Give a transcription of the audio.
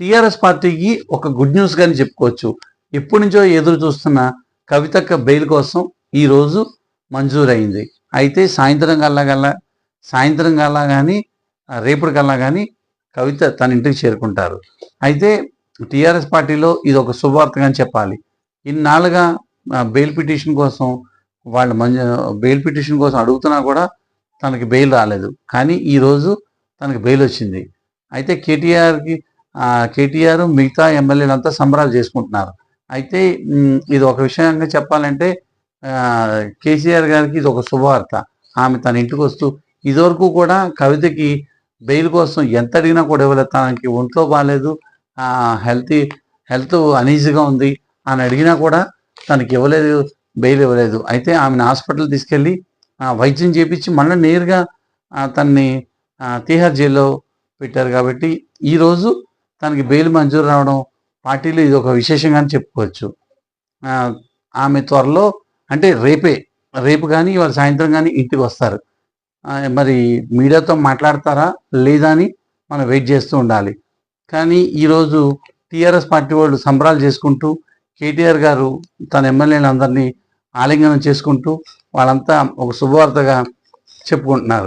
TRS పార్టీకి ఒక good news గాని చెప్పుకోవచ్చు. ఎప్పటి నుంచో ఎదురు చూస్తున్న కవితక్క బెయిల్ కోసం ఈ రోజు మంజూరైంది. అయితే సాయంత్రం కల్లా కల్లా సాయంత్రం కల్లా కానీ రేపటి కల్లా కానీ కవిత తన ఇంటికి చేరుకుంటారు. అయితే టీఆర్ఎస్ పార్టీలో ఇది ఒక శుభవార్తగా అని చెప్పాలి. ఇన్నాళ్ళుగా బెయిల్ పిటిషన్ కోసం వాళ్ళు మంజు బెయిల్ పిటిషన్ కోసం అడుగుతున్నా కూడా తనకి బెయిల్ రాలేదు. కానీ ఈరోజు తనకి బెయిల్ వచ్చింది. అయితే కేటీఆర్కి కేటీఆర్ మిగతా ఎమ్మెల్యేలంతా సంబరాలు చేసుకుంటున్నారు. అయితే ఇది ఒక విషయంగా చెప్పాలంటే కేసీఆర్ గారికి ఇది ఒక శుభవార్త. ఆమె తన ఇంటికి వస్తూ ఇదివరకు కూడా కవితకి బెయిల్ కోసం ఎంత అడిగినా కూడా ఇవ్వలేదు తనకి ఒంట్లో బాగాలేదు హెల్త్ హెల్త్ అనీజీగా ఉంది అని అడిగినా కూడా తనకి ఇవ్వలేదు బెయిల్ ఇవ్వలేదు. అయితే ఆమెను హాస్పిటల్ తీసుకెళ్ళి ఆ, వైద్యం చేపించి మళ్ళీ నేరుగా తన్ని తీహార్ జైల్లో పెట్టారు కాబట్టి ఈరోజు తనకి బెయిల్ మంజూరు రావడం పార్టీలో ఇది ఒక విశేషంగా చెప్పుకోవచ్చు. ఆమె త్వరలో అంటే రేపే రేపు కానీ ఇవాళ సాయంత్రం కానీ ఇంటికి వస్తారు. మరి మీడియాతో మాట్లాడతారా లేదా అని మనం వెయిట్ చేస్తూ ఉండాలి. కానీ ఈరోజు టీఆర్ఎస్ పార్టీ వాళ్ళు సంబరాలు చేసుకుంటూ కేటీఆర్ గారు తన ఎమ్మెల్యేలందరినీ ఆలింగనం చేసుకుంటూ వాళ్ళంతా ఒక శుభవార్తగా చెప్పుకుంటున్నారు.